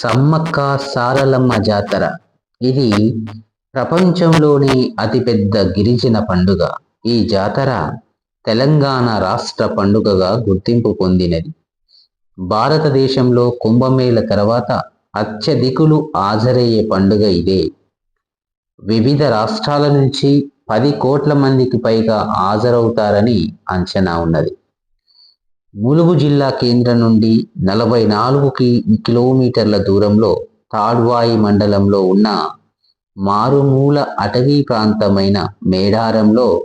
సమ్మక్క సారలమ్మ జాతర. ఇది ప్రపంచంలోని అతిపెద్ద గిరిజన పండుగ. ఈ జాతర తెలంగాణ రాష్ట్ర పండుగగా గుర్తింపు పొందినది. భారతదేశంలో కుంభమేళ తర్వాత అత్యధికులు హాజరయ్యే పండుగ ఇదే. వివిధ రాష్ట్రాల నుంచి పది కోట్ల మందికి పైగా హాజరవుతారని అంచనా ఉన్నది. ములుగు జిల్లా కేంద్రం నుండి నలభై నాలుగు కి- కిలోమీటర్ల దూరంలో తాడ్వాయి మండలంలో ఉన్న మారుమూల అటవీ ప్రాంతమైన మేడారంలో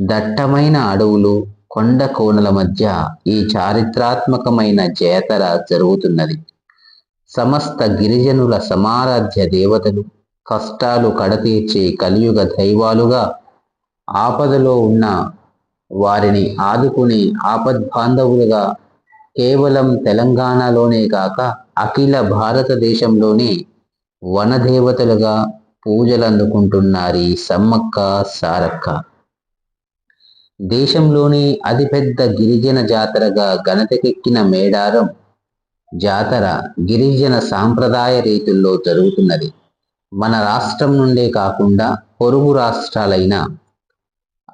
దట్టమైన అడవులు కొండ కోనల మధ్య ఈ చారిత్రాత్మకమైన జాతర జరుగుతున్నది. సమస్త గిరిజనుల సమారాధ్య దేవతలు కష్టాలు కడతీర్చే కలియుగ దైవాలుగా ఆపదలో ఉన్న వారిని ఆదుకుని ఆపద్బాంధవులుగా కేవలం తెలంగాణలోనే కాక అఖిల భారతదేశంలోని వనదేవతలుగా పూజలు అందుకుంటున్నారు సమ్మక్క సారక్క. దేశంలోని అతిపెద్ద గిరిజన జాతరగా ఘనతకెక్కిన మేడారం జాతర గిరిజన సాంప్రదాయ రీతుల్లో జరుగుతున్నది. మన రాష్ట్రం నుండే కాకుండా పొరుగు రాష్ట్రాలైన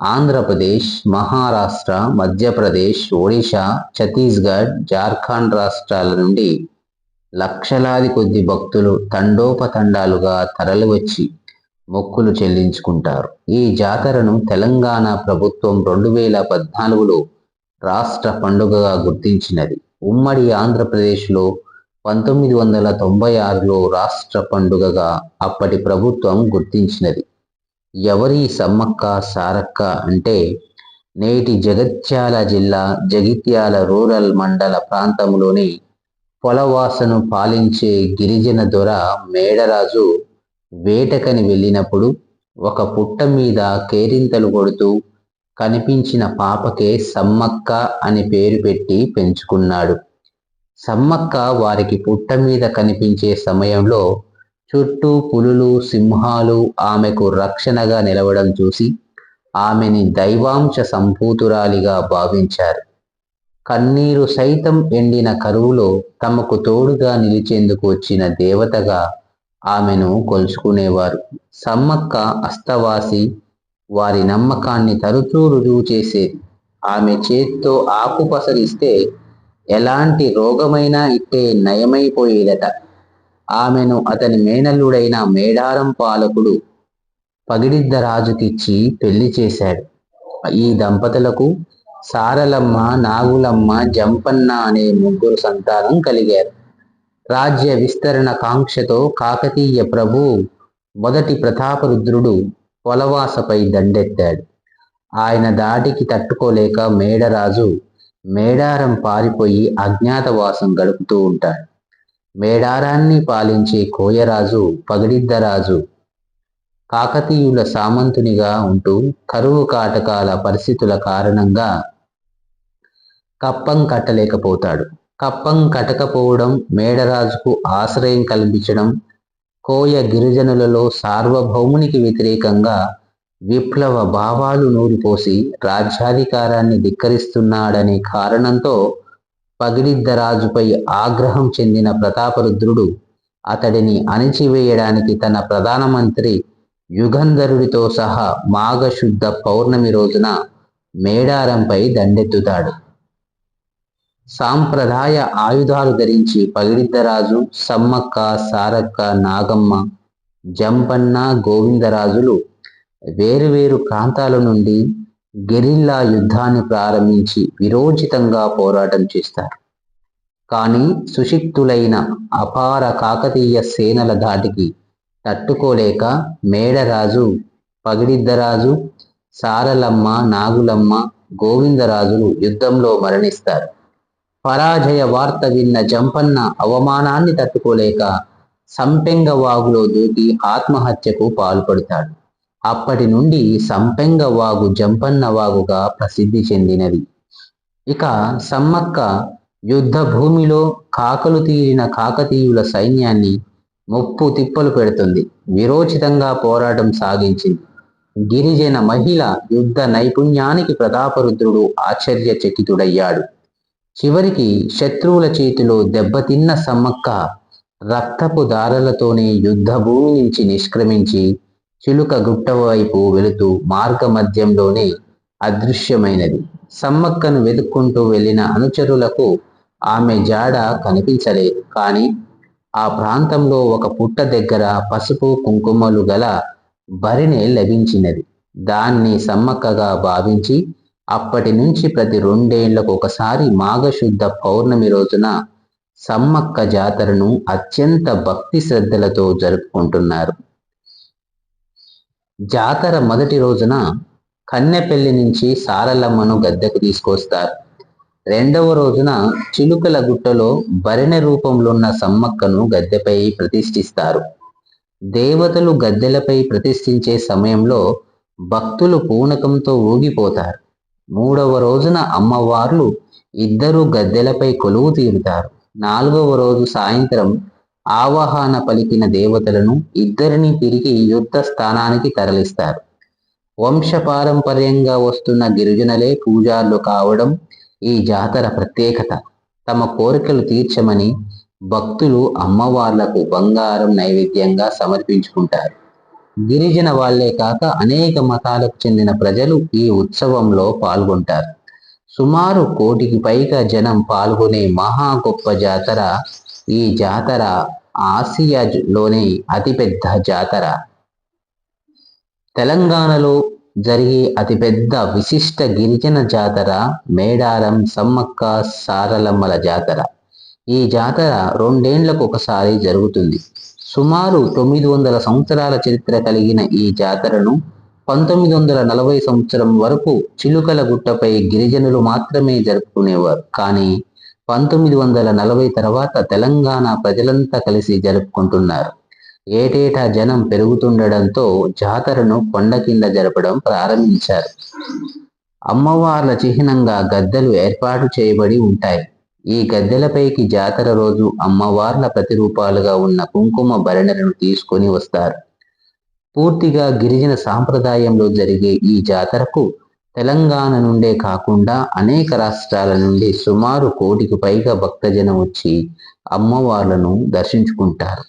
ఆంధ్రప్రదేశ్ మహారాష్ట్ర మధ్యప్రదేశ్ ఒడిశా ఛత్తీస్గఢ్ జార్ఖండ్ రాష్ట్రాల నుండి లక్షలాది కొద్ది భక్తులు తండోపతండాలుగా తరలివచ్చి మొక్కులు చెల్లించుకుంటారు. ఈ జాతరను తెలంగాణ ప్రభుత్వం రెండు వేల పద్నాలుగులో రాష్ట్ర పండుగగా గుర్తించినది. ఉమ్మడి ఆంధ్రప్రదేశ్లో పంతొమ్మిది వందల తొంభై ఆరులో రాష్ట్ర పండుగగా అప్పటి ప్రభుత్వం గుర్తించినది. ఎవరి సమ్మక్క సారక్క అంటే నేటి జగత్యాల జిల్లా జగిత్యాల రూరల్ మండల ప్రాంతంలోని పొలవాసను పాలించే గిరిజన దొర మేడరాజు వేటకని వెళ్ళినప్పుడు ఒక పుట్ట మీద కేరింతలు కొడుతూ కనిపించిన పాపకే సమ్మక్క అని పేరు పెట్టి పెంచుకున్నాడు. సమ్మక్క వారికి పుట్ట మీద కనిపించే సమయంలో చుట్టూ పులులు సింహాలు ఆమెకు రక్షణగా నిలవడం చూసి ఆమెని దైవాంశ సంభూతురాలిగా భావించారు. కన్నీరు సైతం ఎండిన కరువులో తమకు తోడుగా నిలిచేందుకు వచ్చిన దేవతగా ఆమెను కొలుచుకునేవారు. సమ్మక్క అస్తవాసి వారి నమ్మకాన్ని తరచూ రుజువు చేసేది ఆమె చేత్తో ఆకు పసరిస్తే ఎలాంటి రోగమైనా ఇట్టే నయమైపోయేదట. ఆమెను అతని మేనల్లుడైన మేడారం పాలకుడు పగిడిద్ద రాజుకిచ్చి పెళ్ళి చేశాడు. ఈ దంపతులకు సారలమ్మ నాగులమ్మ జంపన్న అనే ముగ్గురు సంతానం కలిగారు. రాజ్య విస్తరణ కాంక్షతో కాకతీయ ప్రభు మొదటి ప్రతాపరుద్రుడు పొలవాసపై దండెత్తాడు. ఆయన దాటికి తట్టుకోలేక మేడరాజు మేడారం పారిపోయి అజ్ఞాతవాసం గడుపుతూ ఉంటాడు. మేడారాన్ని పాలించే కోయరాజు పగిడిద్దరాజు కాకతీయుల సామంతునిగా ఉంటూ కరువు కాటకాల పరిస్థితుల కారణంగా కప్పం కట్టలేకపోతాడు. కప్పం కట్టకపోవడం మేడరాజుకు ఆశ్రయం కల్పించడం కోయ గిరిజనులలో సార్వభౌమునికి వ్యతిరేకంగా విప్లవ భావాలు నూరిపోసి రాజ్యాధికారాన్ని ధిక్కరిస్తున్నాడనే కారణంతో పగిడిద్దరాజుపై ఆగ్రహం చెందిన ప్రతాపరుద్రుడు అతడిని అణిచివేయడానికి తన ప్రధానమంత్రి యుగంధరుడితో సహా మాఘశుద్ధ పౌర్ణమి రోజున మేడారంపై దండెత్తుతాడు. సాంప్రదాయ ఆయుధాలు ధరించి పగిడిద్దరాజు సమ్మక్క సారక్క నాగమ్మ జంపన్న గోవిందరాజులు వేరువేరు ప్రాంతాల నుండి గెరిల్లా యుద్ధాన్ని ప్రారంభించి విరోచితంగా పోరాటం చేస్తారు. కానీ సుశిక్తులైన అపార కాకతీయ సేనల ధాటికి తట్టుకోలేక మేడరాజు పగిడిద్దరాజు సారలమ్మ నాగులమ్మ గోవిందరాజులు యుద్ధంలో మరణిస్తారు. పరాజయ వార్త విన్న జంపన్న అవమానాన్ని తట్టుకోలేక సంపెంగ వాగులో దూకి ఆత్మహత్యకు పాల్పడతాడు. అప్పటి నుండి సంపెంగ వాగు జంపన్న వాగుగా ప్రసిద్ధి చెందినది. ఇక సమ్మక్క యుద్ధ భూమిలో కాకలు తీరిన కాకతీయుల సైన్యాన్ని ముప్పు తిప్పలు పెడుతుంది. విరోచితంగా పోరాటం సాగించింది. గిరిజన మహిళ యుద్ధ నైపుణ్యానికి ప్రతాపరుద్రుడు ఆశ్చర్యచకితుడయ్యాడు. చివరికి శత్రువుల చేతిలో దెబ్బతిన్న సమ్మక్క రక్తపు దారలతోనే యుద్ధ భూమి నుంచి నిష్క్రమించి చిలుక గుట్ట వైపు వెళుతూ మార్గ మధ్యంలోనే అదృశ్యమైనది. సమ్మక్కను వెతుక్కుంటూ వెళ్ళిన అనుచరులకు ఆమె జాడ కనిపించలేదు కానీ ఆ ప్రాంతంలో ఒక పుట్ట దగ్గర పసుపు కుంకుమలు గల బరిణె లభించినది. దాన్ని సమ్మక్కగా భావించి అప్పటి నుంచి ప్రతి రెండేళ్ళకు ఒకసారి మాఘశుద్ధ పౌర్ణమి రోజున సమ్మక్క జాతరను అత్యంత భక్తి శ్రద్ధలతో జరుపుకుంటున్నారు. జాతర మొదటి రోజున కన్నెపల్లి నుంచి సారలమ్మను గద్దెకు తీసుకొస్తారు. రెండవ రోజున చిలుకల గుట్టలో భరిణ రూపంలో ఉన్న సమ్మక్కను గద్దెపై ప్రతిష్ఠిస్తారు. దేవతలు గద్దెలపై ప్రతిష్ఠించే సమయంలో భక్తులు పూనకంతో ఊగిపోతారు. మూడవ రోజున అమ్మవార్లు ఇద్దరు గద్దెలపై కొలువు తీరుతారు. నాలుగవ రోజు సాయంత్రం ఆవాహన పలికిన దేవతలను ఇద్దరిని తిరిగి యుద్ధ స్థానానికి తరలిస్తారు. వంశపారంపర్యంగా వస్తున్న గిరిజనులే పూజార్లు కావడం ఈ జాతర ప్రత్యేకత. తమ కోరికలు తీర్చమని భక్తులు అమ్మవార్లకు బంగారం నైవేద్యంగా సమర్పించుకుంటారు. గిరిజన వాళ్ళే కాక అనేక మతాలకు చెందిన ప్రజలు ఈ ఉత్సవంలో పాల్గొంటారు. సుమారు కోటికి పైగా జనం పాల్గొనే మహా గొప్ప జాతర ఈ జాతర ఆసియాలోనే అతిపెద్ద జాతర. తెలంగాణలో జరిగే అతిపెద్ద విశిష్ట గిరిజన జాతర మేడారం సమ్మక్క సారలమ్మల జాతర. ఈ జాతర రెండేండ్లకు ఒకసారి జరుగుతుంది. సుమారు తొమ్మిది వందల సంవత్సరాల చరిత్ర కలిగిన ఈ జాతరను పంతొమ్మిది వందల నలభై సంవత్సరం వరకు చిలుకల గుట్టపై గిరిజనులు మాత్రమే జరుపుకునేవారు. కానీ పంతొమ్మిది వందల నలభై తర్వాత తెలంగాణ ప్రజలంతా కలిసి జరుపుకుంటున్నారు. ఏటేటా జనం పెరుగుతుండడంతో జాతరను కొండ కింద జరపడం ప్రారంభించారు. అమ్మవార్ల చిహ్నంగా గద్దెలు ఏర్పాటు చేయబడి ఉంటాయి. ఈ గద్దెలపైకి జాతర రోజు అమ్మవార్ల ప్రతిరూపాలుగా ఉన్న కుంకుమ భరణలను తీసుకొని వస్తారు. పూర్తిగా గిరిజన సాంప్రదాయంలో జరిగే ఈ జాతరకు తెలంగాణ నుండే కాకుండా అనేక రాష్ట్రాల నుండి సుమారు కోటికి పైగా భక్తజనం వచ్చి అమ్మవార్లను దర్శించుకుంటారు.